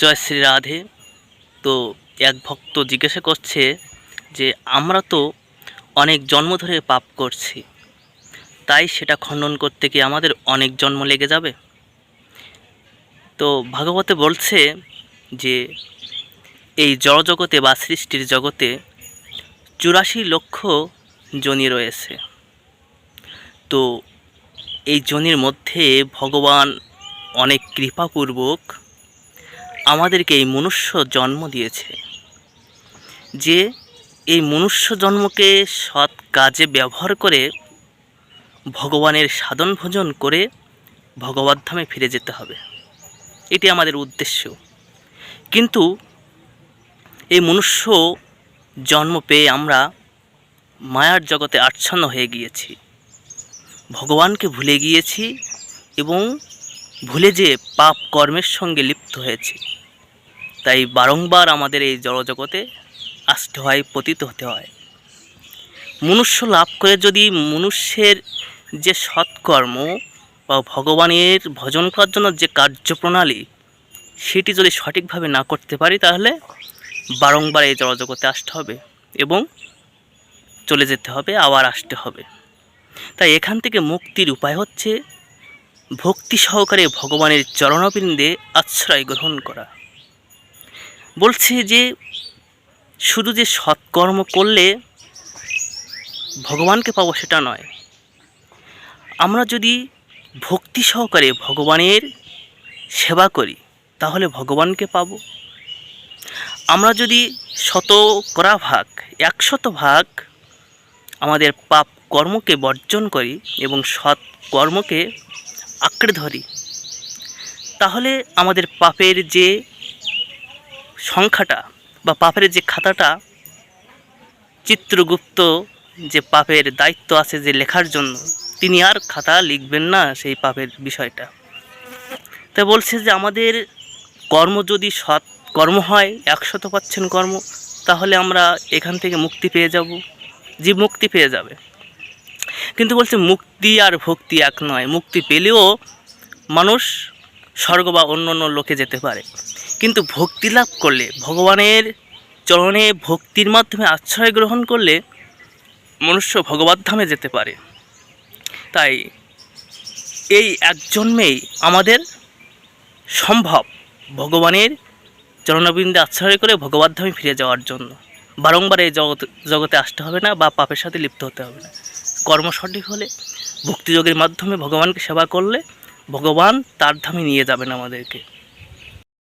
জয় শ্রী রাধে। তো এক ভক্ত জিজ্ঞাসা করছে যে, আমরা তো অনেক জন্ম ধরে পাপ করছি। তাই সেটা খণ্ডন করতে কি আমাদের অনেক জন্ম লেগে যাবে? তো ভাগবতে বলছে যে, এই জড়জগতে বা সৃষ্টির জগতে চুরাশি লক্ষ জনি রয়েছে। তো এই জনির মধ্যে ভগবান অনেক কৃপাপূর্বক আমাদেরকে এই মনুষ্য জন্ম দিয়েছে। যে এই মনুষ্য জন্মকে সৎ কাজে ব্যবহার করে ভগবানের সাধন ভোজন করে ভগবদ্ধামে ফিরে যেতে হবে। এটি আমাদের উদ্দেশ্য। কিন্তু এই মনুষ্য জন্ম পেয়ে আমরা মায়ার জগতে আচ্ছন্ন হয়ে গিয়েছি। ভগবানকে ভুলে গিয়েছি এবং ভুলে যে পাপ কর্মের সঙ্গে লিপ্ত হয়েছি। তাই বারংবার আমাদের এই জড়জগতে আসতে হয়, পতিত হতে হয়। মনুষ্য লাভ করে যদি মনুষ্যের যে সৎকর্ম বা ভগবানের ভজন করার জন্য যে কার্যপ্রণালী, সেটি যদি সঠিকভাবে না করতে পারি, তাহলে বারংবার এই জড়জগতে আসতে হবে এবং চলে যেতে হবে, আবার আসতে হবে। তাই এখান থেকে মুক্তির উপায় হচ্ছে, ভক্তি সহকারে ভগবানের চরণবৃন্দে আশ্রয় গ্রহণ করা। বলছে যে শুধু যে সৎকর্ম করলে ভগবানকে পাবো সেটা নয়। আমরা যদি ভক্তি সহকারে ভগবানের সেবা করি, তাহলে ভগবানকে পাবো। আমরা যদি শতকরা ভাগ, একশত ভাগ আমাদের পাপ কর্মকে বর্জন করি এবং সৎ কর্মকে আঁকড়ে ধরি, তাহলে আমাদের পাপের যে সংখ্যাটা বা পাপের যে খাতাটা, চিত্রগুপ্ত যে পাপের দায়িত্ব আছে যে লেখার জন্য, তিনি আর খাতা লিখবেন না সেই পাপের বিষয়টা। তাই বলছে যে আমাদের কর্ম যদি সৎ কর্ম হয়, একশত পাচ্ছেন কর্ম, তাহলে আমরা এখান থেকে মুক্তি পেয়ে যাব। জীব মুক্তি পেয়ে যাবে। কিন্তু বলছে মুক্তি আর ভক্তি এক নয়, মুক্তি পেলেও মানুষ স্বর্গ বা অন্য অন্য লোকে যেতে পারে। কিন্তু ভক্তি লাভ করলে, ভগবানের চরণে ভক্তির মাধ্যমে আশ্রয় গ্রহণ করলে মনুষ্য ভগবদ্ধামে যেতে পারে। তাই এই এক জন্মেই আমাদের সম্ভব ভগবানের চরণবৃন্দে আশ্রয় করে ভগবদ্ধামে ফিরে যাওয়ার জন্য। বারংবার এই জগৎ, জগতে আসতে হবে না বা পাপের সাথে লিপ্ত হতে হবে না। কর্ম সঠিক হলে, ভক্তিযোগের মাধ্যমে ভগবানকে সেবা করলে ভগবান তার ধামে নিয়ে যাবেন আমাদেরকে।